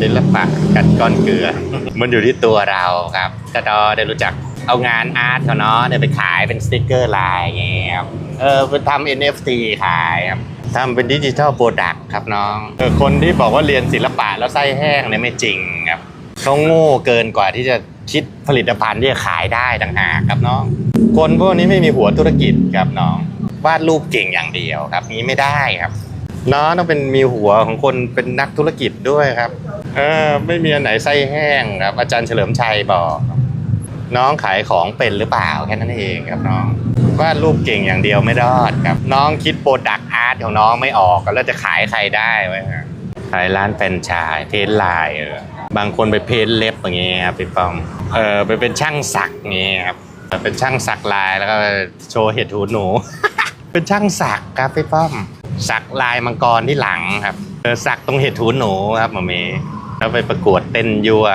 ศิลปะกัดก้อนเกลือ มันอยู่ที่ตัวเราครับถ้าดอได้รู้จักเอางานอาร์ตเขาเนาะเนี่ยไปขายเป็นสติกเกอร์ลายอย่างเงี้ยครับเออไปทำ NFT ขายครับทำเป็นดิจิทัลโปรดักต์ครับน้องเออคนที่บอกว่าเรียนศิลปะแล้วไส้แห้งเนี่ยไม่จริงครับเขาโง่เกินกว่าที่จะคิดผลิตภัณฑ์ที่จะขายได้ต่างหากครับน้อง คนพวกนี้ไม่มีหัวธุรกิจครับน้อง วาดรูปเก่งอย่างเดียวครับนี้ไม่ได้ครับ น้องต้องเป็นมีหัวของคนเป็นนักธุรกิจด้วยครับเออไม่มีอันไหนไส้แห้งครับ อาจารย์เฉลิมชัยบอก น้องขายของเป็นหรือเปล่าแค่นั้นเองครับน้องวาดรูปเก่งอย่างเดียวไม่รอดครับ น้องคิดโปรดักต์อาร์ตของน้องไม่ออกแล้วจะขายใครได้ไว้ครับขายร้านแฟรนไชายเทสไลน์เออบางคนไปเพ้นเล็บอย่างเงี้ยครับพี่ป้อมเออไปเป็นช่างสักเงี้ยครับเป็นช่างสักลายแล้วก็โชว์เห็ดหูหนู เป็นช่างสักครับพี่ป้อม สักลายมังกรที่หลังครับสักตรงเห็ดหูหนูครับหมอเมย์แล้วไปประกวดเต้นยั่ว